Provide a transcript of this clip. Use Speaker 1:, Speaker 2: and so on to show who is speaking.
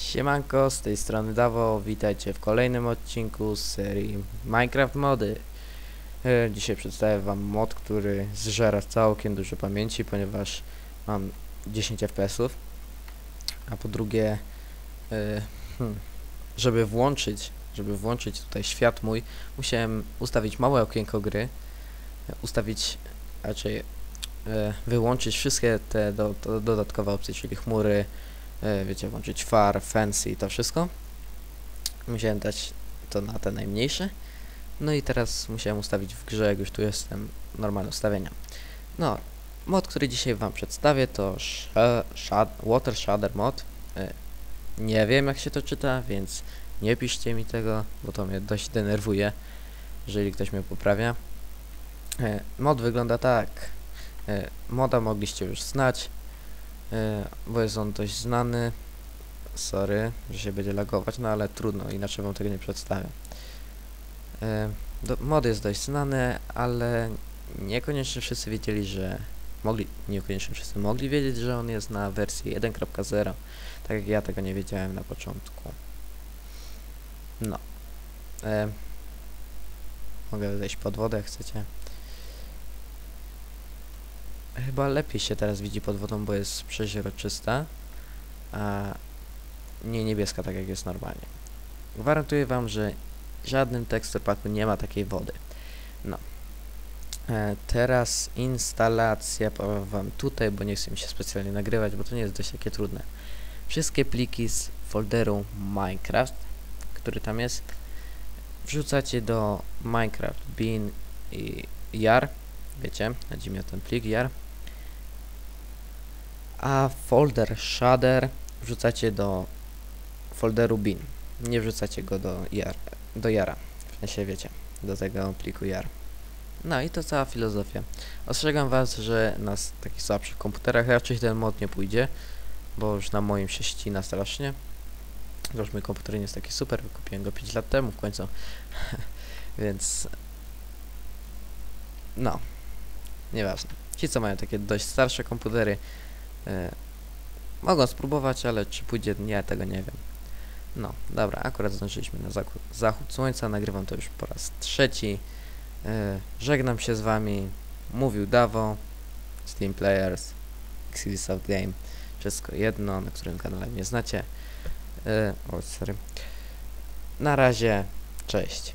Speaker 1: Siemanko, z tej strony Dawo, witajcie w kolejnym odcinku z serii Minecraft Mody. E, Dzisiaj przedstawię wam mod, który zżera całkiem dużo pamięci, ponieważ mam 10 FPS-ów. A po drugie, e, hmm, żeby włączyć, żeby włączyć tutaj świat mój, musiałem ustawić małe okienko gry, e, ustawić, raczej wyłączyć wszystkie te do, do, dodatkowe opcje, czyli chmury, wiecie, włączyć far, fancy i to wszystko. Musiałem dać to na te najmniejsze. No i teraz musiałem ustawić w grze, jak już tu jestem, normalne ustawienia. No, mod, który dzisiaj wam przedstawię to Sha- Shad Water Shader mod. E, nie wiem jak się to czyta, więc nie piszcie mi tego, bo to mnie dość denerwuje, jeżeli ktoś mnie poprawia. E, mod wygląda tak. E, moda mogliście już znać. E, bo jest on dość znany. Sorry, że się będzie lagować, no ale trudno, inaczej wam tego nie przedstawię. E, mod jest dość znany, ale niekoniecznie wszyscy wiedzieli, że mogli, niekoniecznie wszyscy mogli wiedzieć, że on jest na wersji 1.0, tak jak ja tego nie wiedziałem na początku. No. E, mogę zejść pod wodę, jak chcecie. Chyba lepiej się teraz widzi pod wodą, bo jest przeźroczysta, a nie niebieska, tak jak jest normalnie. Gwarantuję wam, że w żadnym teksturpaku nie ma takiej wody. No. E, teraz instalacja, powiem wam tutaj, bo nie chcę mi się specjalnie nagrywać, bo to nie jest dość takie trudne. Wszystkie pliki z folderu Minecraft, który tam jest, wrzucacie do Minecraft bin i jar, wiecie, chodzi mi o ten plik jar, a folder shader wrzucacie do folderu bin. Nie wrzucacie go do jar, do jara. W sensie wiecie, do tego pliku jar. No i to cała filozofia. Ostrzegam was, że na takich słabszych komputerach raczej ten mod nie pójdzie, bo już na moim się ścina strasznie. Już mój komputer nie jest taki super, wykupiłem go 5 lat temu w końcu. Więc no, nieważne. Ci co mają takie dość starsze komputery, mogą spróbować, ale czy pójdzie, nie, tego nie wiem. No, dobra, akurat zdążyliśmy na zachód, słońca, nagrywam to już po raz trzeci. E, żegnam się z wami, mówił Dawo, Steam Players, XD Soft Game, wszystko jedno, na którym kanale mnie znacie. E, o, sorry. Na razie, cześć.